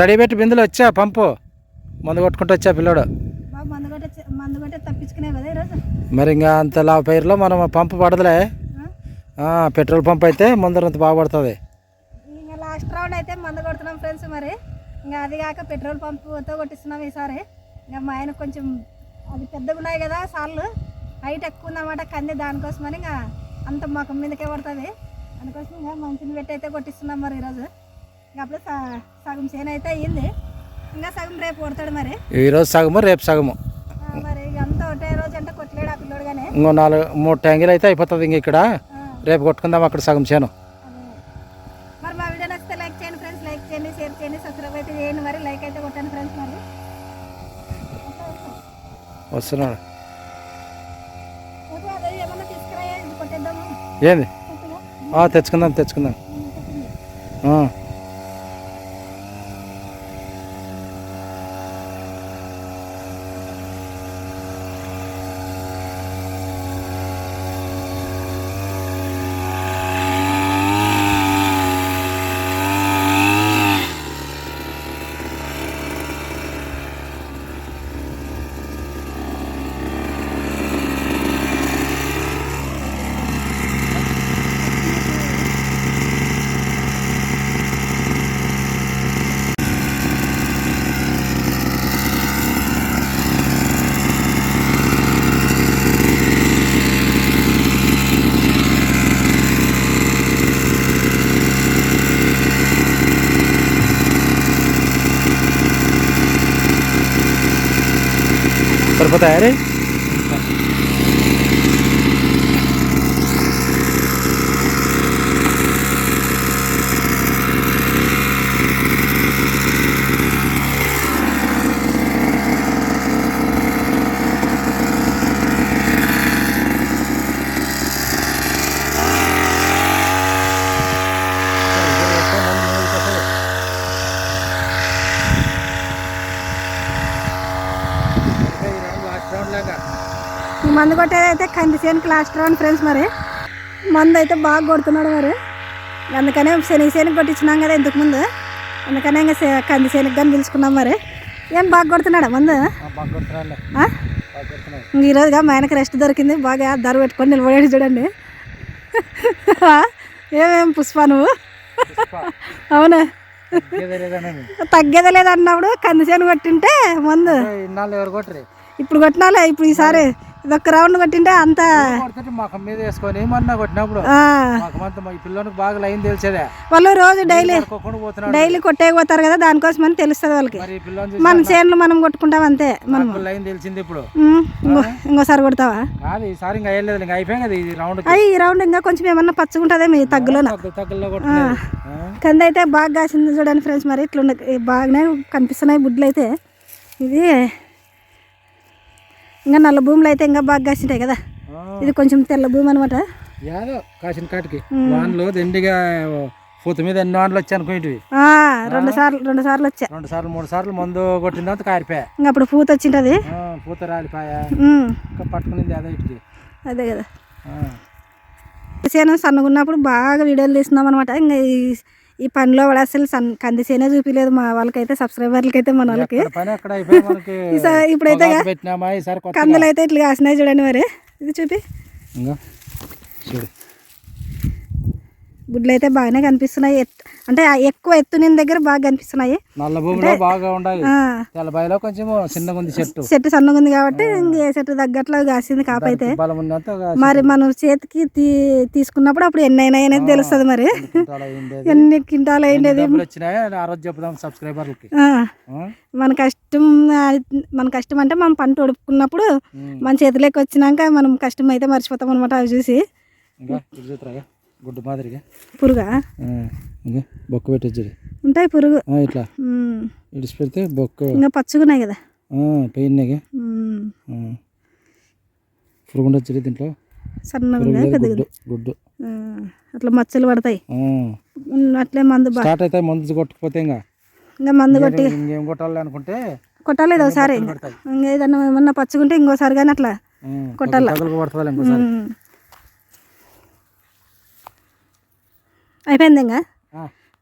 Ready పెట్టి బిందులు వచ్చా? పంపు. మందు కొట్టుకుంటూ వచ్చా పిల్లోడు? మరి ఇంకా అంత లావు పైరులో మనం పంపు పడదులే. పెట్రోల్ పంప్ అయితే ముందరంత బాగా పడుతుంది. ఇంకా లాస్ట్ రౌండ్ అయితే మందు కొడుతున్నాం ఫ్రెండ్స్ మరి. ఇంకా అది కాక పెట్రోల్ పంపుతో కొట్టిస్తున్నాం ఈసారి. ఇంకా మా ఆయన కొంచెం అది పెద్దగా ఉన్నాయి కదా సార్లు. హైట్ ఎక్కువ ఉందన్నమాట కంది దానికోసమని ఇంకా అంత మొఖం మీదకే పడుతుంది. అందుకోసం ఇంకా మంచిని పెట్టి అయితే కొట్టిస్తున్నాం మరి ఈరోజు. అప్పుడు సగం చేను అయితే అయ్యింది. ఇంకా సగం రేపు కొడతాడు మరి. ఈరోజు సగము రేపు సగము. మరి ఇక అంతా ఒకటే రోజు అంటే కొట్టలేడు ఆ పిల్లోడు కానీ ఇంకో నాలుగు మూడు ట్యాంకులు అయితే అయిపోతుంది ఇంక ఇక్కడ. రేపు కొట్టుకుందాం అక్కడ సగం చేను. మరి మా వీడియో నచ్చితే లైక్ చేయండి ఫ్రెండ్స్ లైక్ చేయండి షేర్ చేయండి సబ్స్క్రైబ్ అయితే చేయండి మరి. లైక్ అయితే కొట్టండి ఫ్రెండ్స్ మరి. వస్తున్నాడు. ఏంది? తెచ్చుకుందాం తెచ్చుకుందాం. होता है अरे కొట్టేది అయితే కంది చేనుకి లాస్ట్ రౌండ్ ఫ్రెండ్స్ మరి. మందు అయితే బాగా కొడుతున్నాడు మరి. అందుకనే శని శనికి కొట్టించినాం కదా ఇంతకు ముందు. అందుకనే ఇంకా శే- కంది శనికి కానీ పిలుచుకున్నాం మరి. ఏం బాగా కొడుతున్నాడా మందు? ఇంక ఈరోజుగా మా ఆయనకి రెస్ట్ దొరికింది. బాగా ధర పెట్టుకొని నిలబడాడు చూడండి? ఏమేం పుష్ప నువ్వు? అవునా? తగ్గేదే లేదన్నప్పుడు కంది చేను కొట్టింటే మందు. ఇప్పుడు కొట్టినాలే ఇప్పుడు ఈసారి. ఇదొక్క రౌండ్ కొట్టింటే అంత మాకు మీద వేసుకొని మొన్న కొట్టినప్పుడు. ఈ పిల్లోనికి బాగా లైన్ తెలిసేదే. వాళ్ళు రోజు డైలీ డైలీ కొట్టేయకపోతారు కదా దానికోసం అని తెలుస్తుంది వాళ్ళకి. మన చేనులు మనం కొట్టుకుంటాం అంతే. మనం లైన్ తెలిసింది ఇప్పుడు. ఇంకోసారి కొడతావా? కాదు ఈసారి ఇంకా అయ్యలేదు ఇంకా అయిపోయాం కదా ఈ రౌండ్. అయ్యి ఈ రౌండ్ ఇంకా కొంచెం ఏమన్నా పచ్చుకుంటుందే మీ తగ్గులోన తగ్గు తగ్గుల్లో కొట్టుకునేది. ఆ? కంది అయితే బాగా కాసింది చూడండి ఫ్రెండ్స్ మరి ఇట్లా బాగానే కనిపిస్తున్నాయి బుడ్లు అయితే. ఇది ఇంకా నల్ల భూములు అయితే ఇంకా బాగా కాసింటాయి కదా. ఇది కొంచెం తెల్ల భూమి అనమాట యాదో కాసిన కాటికి. వాన్లు దండిగా పూత మీద ఎన్ని వాన్లు వచ్చాయి అనుకునేటివి రెండు సార్లు రెండు సార్లు వచ్చా రెండు సార్లు మూడు సార్లు మందు కొట్టిన తర్వాత కారిపోయా. ఇంకా అప్పుడు పూత వచ్చింటది. పూత రాలిపాయా. ఇంకా పట్టుకునింది అదే ఇటుకి. అదే కదా. సన్నగా ఉన్నప్పుడు బాగా వీడియోలు తీస్తున్నాం అనమాట ఇంకా ఈ పనిలో వాడు అసలు సన్ కంది చేనే చూపించలేదు మా వాళ్ళకైతే సబ్స్క్రైబర్లకి అయితే మన వాళ్ళకి. ఈసారి ఇప్పుడైతే కందులు అయితే ఇట్లా కాసినాయి చూడండి మరి. ఇది చూపి. గుడ్లు అయితే బాగానే కనిపిస్తున్నాయి. అంటే ఎక్కువ ఎత్తు నేను దగ్గర బాగా కనిపిస్తున్నాయి. చెట్టు. చెట్టు సన్నగా ఉంది కాబట్టి ఇంక చెట్టు తగ్గట్లో కాసింది కాపైతే. మరి మనం చేతికి తీ తీసుకున్నప్పుడు అప్పుడు ఎన్ని అయినాయి అనేది తెలుస్తుంది మరి. ఎన్ని కింటాలు అయిండేది? మన కష్టం మన కష్టం అంటే మనం పంట ఉడుపుకున్నప్పుడు ఉమ్. మన చేతిలోకి వచ్చినాక మనం కష్టం అయితే మర్చిపోతాం అనమాట అవి చూసి. గుడ్డు మాదిరిగా. పురుగా? బొక్క పెట్టచ్చు ఉంటాయి పురుగు. ఇట్లా. ఇడిచి పెడితే బొక్క. ఇంకా పచ్చుకున్నాయి కదా? పెయిన్గా ఉమ్, పురుగు ఉండొచ్చు దీంట్లో. సన్నగా గుడ్డు అట్లా మచ్చలు పడతాయి. అట్లే మందు స్టార్ట్ అయితే మందు కొట్టకపోతే ఇంకా ఇంకా మందు కొట్టి ఇంకేం కొట్టాలి అనుకుంటే కొట్టాలి ఒకసారి. ఇంకా ఏదన్నా ఏమన్నా పచ్చుకుంటే ఇంకోసారి కానీ అట్లా కొట్టాల. తగులుకు పడుతుంది ఇంకోసారి ఉమ్. అయిపోయింది ఇంకా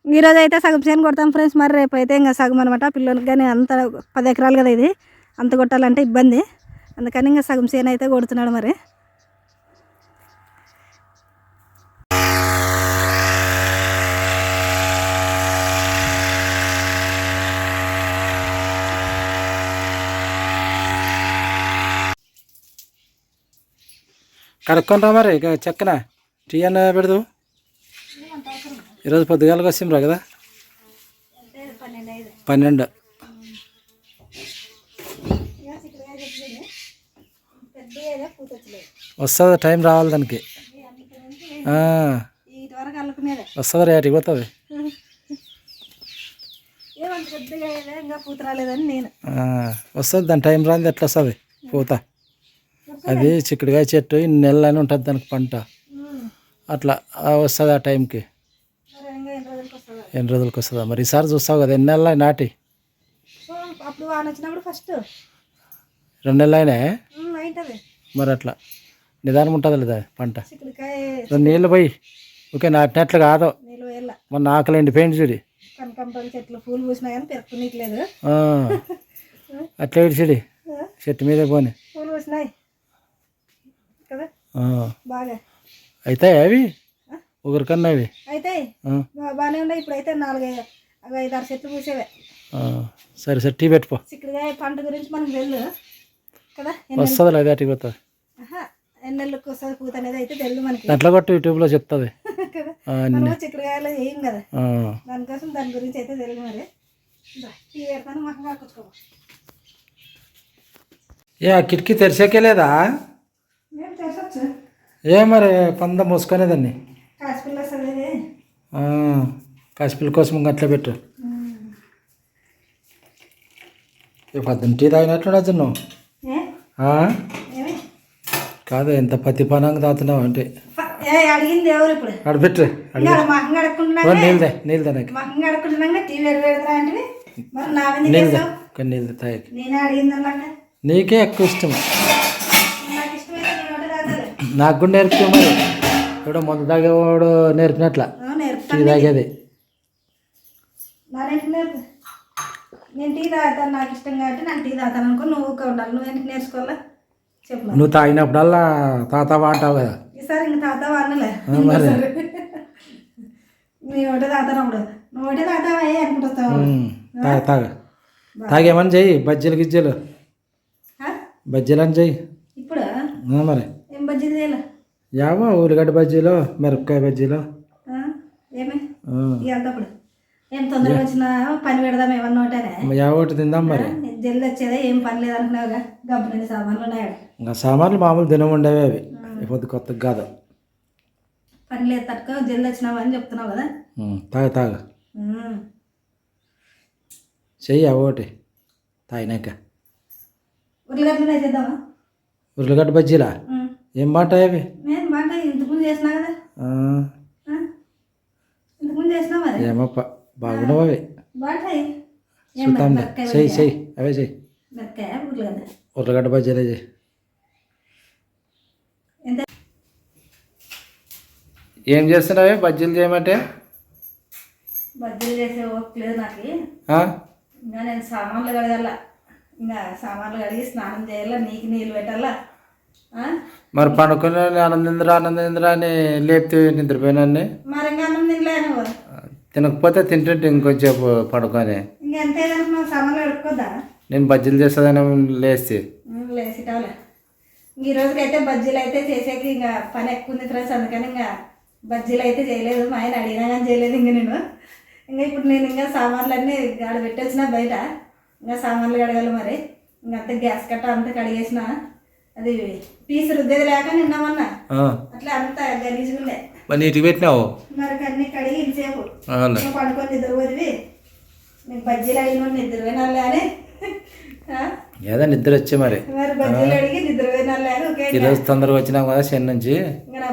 ఈరోజు అయితే సగం చేను కొడతాం ఫ్రెండ్స్ మరి రేపు అయితే ఇంకా సగం అనమాట పిల్లలకి కానీ అంత పది ఎకరాలు కదా ఇది. అంత కొట్టాలంటే ఇబ్బంది. అందుకని ఇంకా సగం చేను అయితే కొడుతున్నాడు మరి. కనుక్కుంటా మరి ఇక చెక్కన టీ అన్న పెడదు. ఈరోజు పొద్దుగాలకు వస్తుండ్రా కదా? పన్నెండు. వస్తుంది టైం రావాలి దానికి? వస్తుంది రేటు పోతుంది? వస్తుంది దాని టైం రాంది ఎట్లా వస్తుంది? పూత. అది చిక్కుడుకాయ చెట్టు ఇన్ని నెలలని ఉంటుంది దానికి పంట. అట్లా వస్తుంది ఆ టైంకి? ఎన్ని రోజులకి వస్తుందో? మరి ఈసారి చూస్తావు కదా ఎన్ని నెలలు నాటి? సో అప్పుడు వాన వచ్చినప్పుడు ఫస్ట్ రెండు నెలలు అయినా? మరి అట్లా నిదానం ఉంటుంది లేదా పంట? రెండు నీళ్ళు పోయి ఓకే నాటినట్లు కాదు. మొన్న ఆకలి ఎండిపోయింది చూడి. కనకంబరం చెట్లు పూలు పూసినా కానీ పెరుక్కునీయట్లేదు ఆ, అట్లా విడిచిడి చెట్టు మీదే పోని. పూలు పూసినాయి. కదా? ఆ, బాగా. అవుతాయి అవి? ఒకరికన్నా అవి? బా- బాగానే ఉన్నాయి. ఇప్పుడు అయితే నాలుగు అవి ఐదు ఆరు చెట్లు పూసేవే. ఆ, సరే సరే టీ పెట్టుకో. చిక్కుడుకాయ పంట గురించి మనం వెళ్ళు కదా? వస్తుంది లేదా అటుకి పోతుంది ఆహా, ఎన్ని నెలలకు వస్తుంది పూత అనేది అయితే మనకి. దాంట్లో కొట్టు యూట్యూబ్లో చెప్తుంది. కదా? వేయం కదా? దానికోసం దాని గురించి అయితే తెలియదు మరి. దా, టీ పెడతాను మాకు కాకొచ్చుకో ఏ కిటికీ తెరిచాకే లేదా? మేము తెరచచ్చు. ఏ మరి పంద మూసుకునేదాన్ని కాసిపిల్ల కోసం ఇంకా అట్లా పెట్టు. ఏ పద్దెనిమిది టీ ఆ? ఏమి? కాదు ఎంత పత్తి పనంగా తాగుతున్నావు అంటే. అడిగింది ఎవరు ఇప్పుడు? అడుక్కుంటున్నాగా నీళ్ళదే నీళ్ళదే నాకు. నీళ్ళదే కొన్ని నీళ్ళదే తాగి. నీకే ఎక్కువ ఇష్టం. నాకు కూడా నేర్పుతావు మరి. ఎవడో మందు తాగేవాడు నేర్పినట్ల. టీ తాగేది. నేను టీ తాగుతాను నాకు ఇష్టం కాబట్టి నాకు టీ తాగుతాను అనుకో నువ్వు ఉండాలి. నువ్వు ఎందుకు నేర్చుకోవాలా? చెప్పు. నువ్వు తాగినప్పుడల్లా తాతావా అంటావు కదా. ఈసారి ఇంక తాగుతావా అనలే ఆ, మరి. నీ ఒకటే తాగుతాను అప్పుడు. నువ్వు ఒకటే తాగుతావా? ఏ అనుకుంటావు తాగ తాగ. తాగేమని చెయ్యి బజ్జీలు గిజ్జీలు. బజ్జీలు అని చెయ్యి. ఇప్పుడు? మరి. యావో? ఉల్లిగడ్డ బజ్జీలు? మిరపకాయ బజ్జీలు? ఏమి? ఏం తొందరగా వచ్చినా పని పెడదాం ఏమన్నా ఒకటి తిందాం మరి. వచ్చేదే ఏం పని లేదనుకున్నావుగా సామాన్లు ఉన్నాయి. ఇంకా సామాన్లు మామూలు దినం ఉండేవి అవి. ఇప్పుడు కొత్తగా కాదు. పని లేదు తట్టుకో జల్ది వచ్చినావా అని చెప్తున్నావు కదా? తాగ తాగ. చెయ్యి ఒకటి. తాగినాక. ఉర్లగడ్డలు చేద్దామా? ఉల్లిగడ్డ బజ్జీలా. ఏం మాట అవి? ఇంతకుముందు చేసినా కదా? ఆ, ఆ? ఇంతకుముందు చేసినా మరి? ఏమప్ప బాగున్నావు అవి. బాగుంటాయి ఏం చూద్దాం మిరపకాయ చెయ్యి బజ్జీయా? చెయ్యి అవే చెయ్యి. మిరపకాయ ఉర్లగడ్డ? ఉర్లగడ్డ బజ్జీలే చెయ్యి. ఎంత? ఏం చేస్తున్నావే బజ్జీలు చేయమంటే? బజ్జీలు చేసే ఓపిక లేదు నాకు? ఇంకా నేను సామాన్లు కడగాల ఇంకా సామాన్లు కడిగి స్నానం చేయాలా నీకు నీళ్ళు పెట్టాలా? మరి పడుకుని ఆనందింద్ర ఆనందింద్ర అని లేపితే నిద్రపోయినాన్ని. మరి అన్నం తినకపోతే తింటుంటే ఇంకొంచెం పడుకొని. నేను బజ్జీలు లేస్తే. లేసిటావులే ఈ రోజుకైతే బజ్జీలు అయితే చేసేకి ఇంకా పని ఎక్కువ ఉంది ఫ్రెండ్స్ అందుకని ఇంకా బజ్జీలు అయితే చేయలేదు. మా ఆయన అడిగినా కానీ చేయలేదు ఇంక నేను. ఇంకా ఇప్పుడు నేను ఇంకా సామాన్లు అన్నీ గాడ పెట్టొచ్చిన బయట. ఇంకా సామాన్లు కడగాలి మరి. ఇంకా అంతా గ్యాస్ కట్ట అంతా కడిగేసిన. అది పీసు రుద్దేది లేక నిన్నామన్నా అట్లా అంత గలీజుగుండే. మరి నీటికి పెట్టినావు? మరి అన్ని కడిగి ఇంతసేపు పడుకొని నిద్ర పోదివి నీకు బజ్జీలు అడిగిన నిద్ర పోయినాలే? ఏదో నిద్ర వచ్చే మరి. ఈరోజు తొందరగా వచ్చినాం కదా చెన్న నుంచి.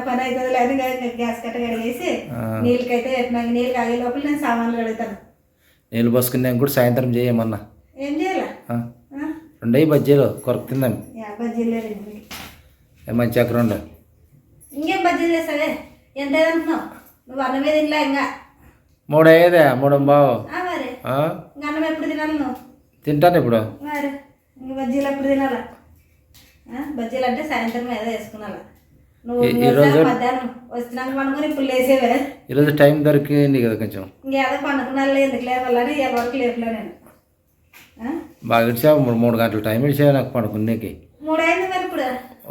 పని అవుతుంది లేదు గ్యాస్ కట్ట కడిగేసి. నీళ్ళకైతే నాకు నీళ్ళు కాగే లోపల నేను సామాన్లు కడుగుతాను. నీళ్ళు పోసుకున్నాక కూడా సాయంత్రం చేయమన్నా. ఏం చేయాలా? రెండయి బజ్జీలు కొరకు తిందాం. బజ్జీలు. ఏ మంచి అక్కడ రెండు ఇంకేం బజ్జీలు చేస్తావే? ఎంత అనుకున్నావు నువ్వు అన్నమే తినలే ఇంకా. మూడు అయ్యేదే మూడు బావు? అన్నం ఎప్పుడు తినాలి నువ్వు? తింటాను ఇప్పుడు. మరి. ఇంక బజ్జీలు ఎప్పుడు తినాలా? బజ్జీలు అంటే సాయంత్రం ఏదో వేసుకున్నాలా నువ్వు మధ్యాహ్నం వచ్చినాక పండుకొని ఇప్పుడు లేసేవే. ఈరోజు టైం దొరికింది కదా కొంచెం. ఇంకేదో పండుకున్నాళ్ళు ఎందుకు లేవాలని ఇవాళ వరకు లేపులే నేను? బాగా ఇచ్చావు మూడు మూడు గంటల టైం ఇచ్చావు నాకు పడుకునేకి.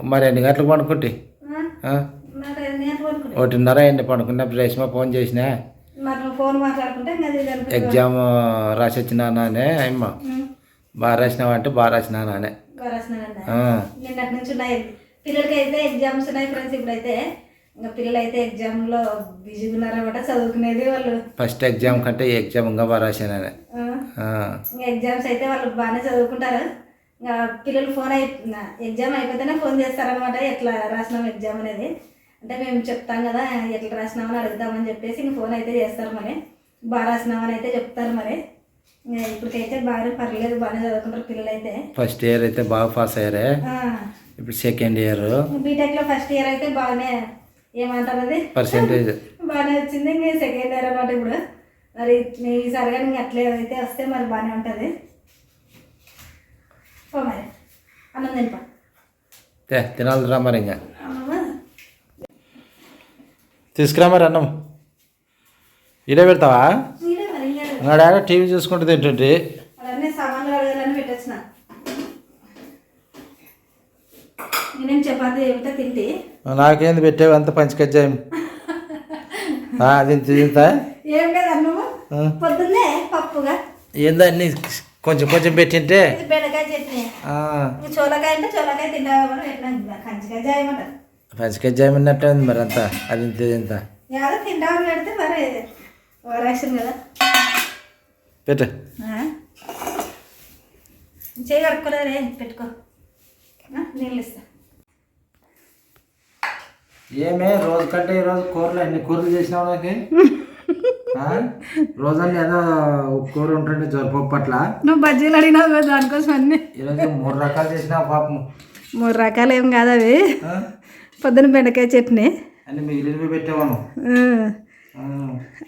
మరి ఎన్ని గంటలకు పండుకుంటే? ఒకటిన్నర అయింది పండుకున్నప్పుడు రేష్మ ఫోన్ చేసిన. ఎగ్జామ్ రాసి వచ్చినానే అమ్మ. బాగా రాసినావా అంటే బాగా రాసినానా అనే రాసినానండి ఆ. నిన్నటి నుంచి ఉన్నాయి. పిల్లలకి అయితే ఎగ్జామ్స్ ఉన్నాయి ఫ్రెండ్స్ ఇప్పుడైతే. ఇంకా పిల్లలు అయితే ఎగ్జామ్లో బిజీగా ఉన్నారన్నమాట చదువుకునేది వాళ్ళు. ఫస్ట్ ఎగ్జామ్ కంటే ఎగ్జామ్ ఇంకా బాగా. ఇంకా ఎగ్జామ్స్ అయితే వాళ్ళు బాగానే చదువుకుంటారు. ఇంకా పిల్లలు ఫోన్ అయి ఎగ్జామ్ అయిపోతేనే ఫోన్ చేస్తారనమాట ఎట్లా రాసినాం ఎగ్జామ్ అనేది. అంటే మేము చెప్తాం కదా ఎట్లా రాసినామని అడుగుతామని చెప్పేసి ఇంక ఫోన్ అయితే చేస్తారు మరి. బాగా రాసినామని అయితే చెప్తారు మరి. ఇప్పటికైతే బాగానే పర్లేదు బాగానే చదువుకుంటారు పిల్లలు అయితే ఫస్ట్ ఇయర్ అయితే బాగా పాస్ అయ్యారే? ఇప్పుడు సెకండ్ ఇయర్. బీటెక్లో ఫస్ట్ ఇయర్ అయితే బాగానే ఏమంటారు అది? పర్సెంటేజ్ బాగానే వచ్చింది ఇంక సెకండ్ ఇయర్ అన్నమాట ఇప్పుడు. మరి ఈసారి కానీ అట్లే అయితే వస్తే మరి బాగానే ఉంటుంది. పో మరి అన్నం తినిపా తే తినాలిరా మరి ఇంకా తీసుకురా మరి అన్నం ఇదే పెడతావా నా డాడీ టీవీ చూసుకుంటూ తింటుంటే. నాకేంది పెట్టేవి అంత పంచకజ్జాయం? అది తింటా ఏం లేదు పొద్దున్నే పప్పుగా. ఏందో అన్ని కొంచెం కొంచెం పెట్టింటే? పంచకజ్జాయం అన్నట్టు ఉంది మరి అంతా? అది ఇంత ఇంత. పెట్టు. ఆ? చేయి కడుక్కోలేదే పెట్టుకో. నీళ్ళు ఇస్తా. ఏమే రోజు కంటే ఈరోజు కూరలు ఎన్ని కూరలు చేసినావు నాకు? ఆ? రోజన్నీ ఏదో ఒక కూర ఉంటుండే జొరపప్పు అట్లా నువ్వు బజ్జీలు అడిగినావు కదా దానికోసం అన్ని. ఈరోజు మూడు రకాలు చేసినావు పాపం. మూడు రకాలు ఏం కాదు అవి? పొద్దున బెండకాయ చట్నీ. అన్ని మిగిలినవి పెట్టావాను.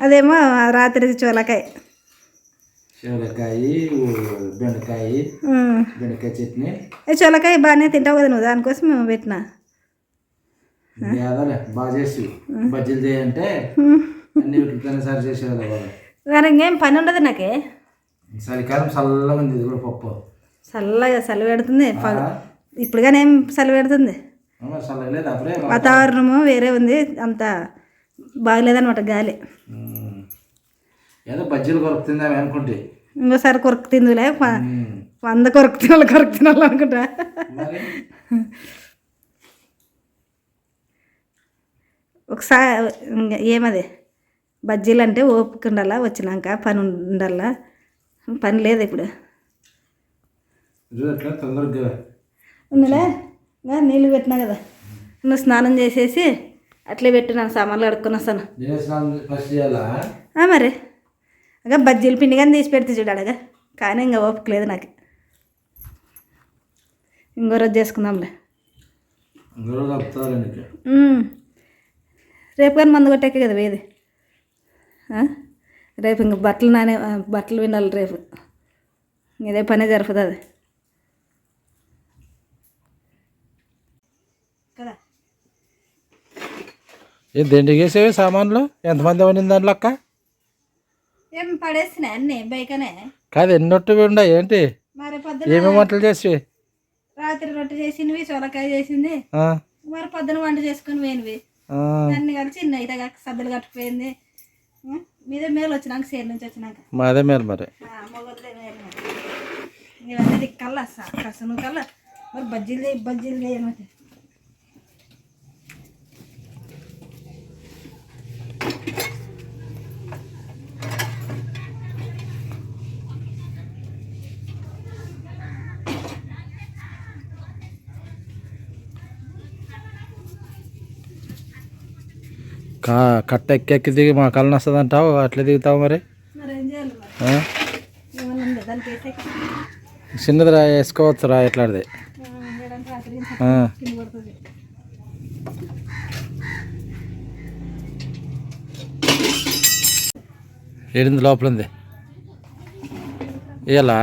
అదేమో రాత్రి చోలకాయ. శివకాయ బెండకాయ బెండకాయ చట్నీ. చోలకాయ బాగానే తింటావు కదా నువ్వు దానికోసం మేము పెట్టినా. బాగా చేసి బజ్జీలు చేయంటే అన్ని చేసేవాళ్ళు వాళ్ళు మరి ఇంకేం పని ఉండదు నాకే. చలికాలం చల్లగా ఉంది ఇది కూడా పప్పు. చల్లగా చలి పెడుతుంది. ఆ? ఇప్పుడుగానే ఏం చలి పెడుతుంది? వాతావరణము వేరే ఉంది అంత బాగలేదన్నమాట గాలి. ఏదో బజ్జీలు కొరుకుతుందామే అనుకుంటే. ఇంకోసారి కొరకు తిందులే ప- ఉమ్. వంద కొరకు తినాలి కొరకు తినాలి అనుకుంటా ఒకసారి ఇంక ఏమది? బజ్జీలు అంటే ఓపిక ఉండాలా వచ్చినాక పని ఉండాలా పని లేదు ఇప్పుడు. ఇంకా నీళ్ళు పెట్టినా కదా. నువ్వు స్నానం చేసేసి అట్లే పెట్టు నాకు సామాన్లు కడుక్కొని వస్తాను. మరి. ఇంకా బజ్జీలు పిండి కానీ తీసి పెడితే చూడాలిగా కానీ ఇంకా ఓపిక లేదు నాకు. ఇంకో రోజు చేసుకుందాంలే. రేపు కానీ మందు కొట్టాకే కదా వేది? రేపు ఇంక బట్టలు నానే బట్టలు వినాలి రేపు. ఇదే పనే జరుపుతుంది కదా? ఏం వేసేవి సామాన్లు? ఎంతమంది పడింది దాంట్లో అక్క? ఏం పడేసినాయి అన్నీ బైకనే కాదు ఎన్నొట్టు ఉండా ఏంటి? మరి పొద్దున ఏమేమి వంటలు చేసి రాత్రి రొట్టె చేసినవి సొరకాయ చేసింది. మరి పొద్దున వంట చేసుకుని పోయినవి. అన్ని కలిసి చిన్న అయితే సద్దలు కట్టుకుపోయింది? మీదే మేలు వచ్చినాక సేర్ నుంచి వచ్చినాక. మాదే మేలు మరి. మొగలే మేలు. ఇవన్నీ కల్లా కసను కల్లా. మరి బజ్జీలు బజ్జీలు చేయమంటే కా కట్ట ఎక్కెక్కి దిగి మా కళ్ళని వస్తుంది అంటావు అట్లా దిగుతావు మరి? మరి ఏం చేయాలి మరి ఆ? ఏమన్నా ఉంది దానికి వేసే చిన్నది రా వేసుకోవచ్చు రా ఎట్లాడిది వేయడానికి రాత్రి ఆ. కింద పడుతుంది ఏడింది లోపల ఉంది ఇలా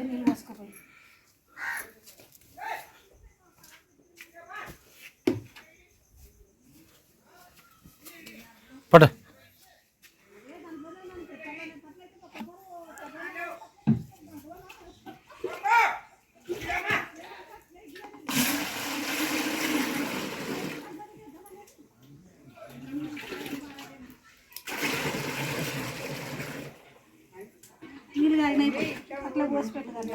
నీళ్ళు పోసుకోపోయి పడ నీళ్ళు తాగినాయి అట్లా పోసి పెట్టదండి